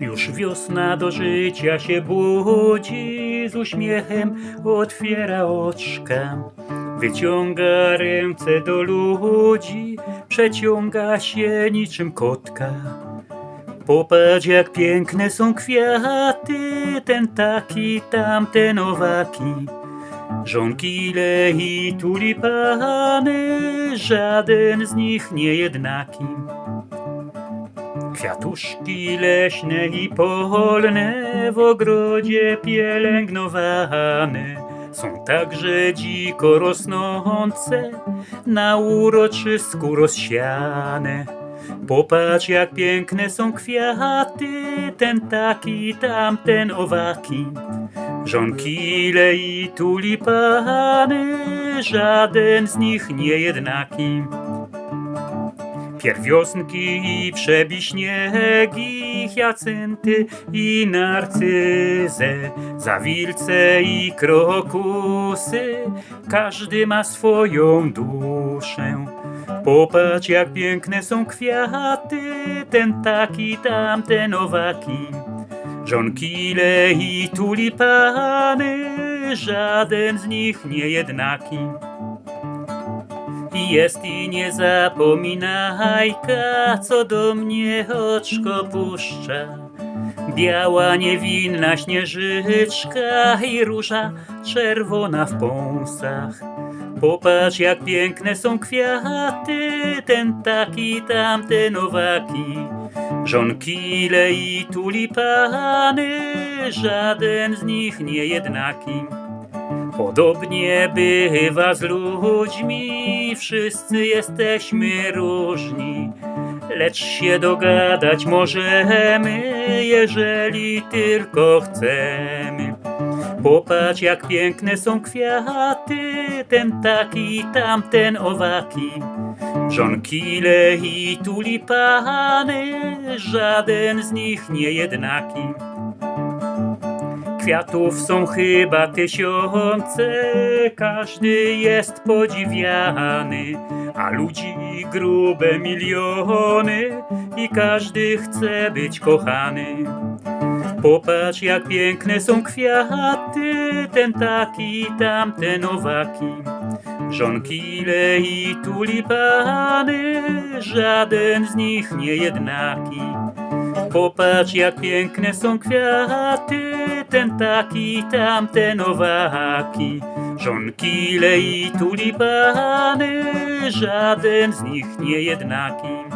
Już wiosna do życia się budzi, z uśmiechem otwiera oczka. Wyciąga ręce do ludzi, przeciąga się niczym kotka. Popatrz jak piękne są kwiaty, ten taki, tamten owaki. Żonkile i tulipany, żaden z nich nie jednaki. Kwiatuszki leśne i polne w ogrodzie pielęgnowane są także dziko rosnące, na uroczysku rozsiane. Popatrz jak piękne są kwiaty, ten taki, tamten owaki. Żonkile i tulipany, żaden z nich nie jednaki. Pierwiosnki i przebiśniegi, hiacynty i narcyzę, zawilce i krokusy, każdy ma swoją duszę. Popatrz jak piękne są kwiaty, ten taki, tamten owaki. Żonkile i tulipany, żaden z nich nie jednaki. Jest i nie zapominajka, co do mnie oczko puszcza. Biała niewinna śnieżyczka i róża czerwona w pąsach. Popatrz jak piękne są kwiaty, ten taki, tamten owaki. Żonkile i tulipany, żaden z nich nie jednaki. Podobnie bywa z ludźmi, wszyscy jesteśmy różni, lecz się dogadać możemy, jeżeli tylko chcemy. Popatrz jak piękne są kwiaty, ten taki, tamten owaki. Żonkile i tulipany, żaden z nich nie jednaki. Kwiatów są chyba tysiące, każdy jest podziwiany, a ludzi grube miliony i każdy chce być kochany. Popatrz jak piękne są kwiaty, ten taki, tamten owaki. Żonkile i tulipany, żaden z nich nie jednaki. Popatrz jak piękne są kwiaty, ten taki, tamten owaki. Żonkile i tulipany, żaden z nich nie jednaki.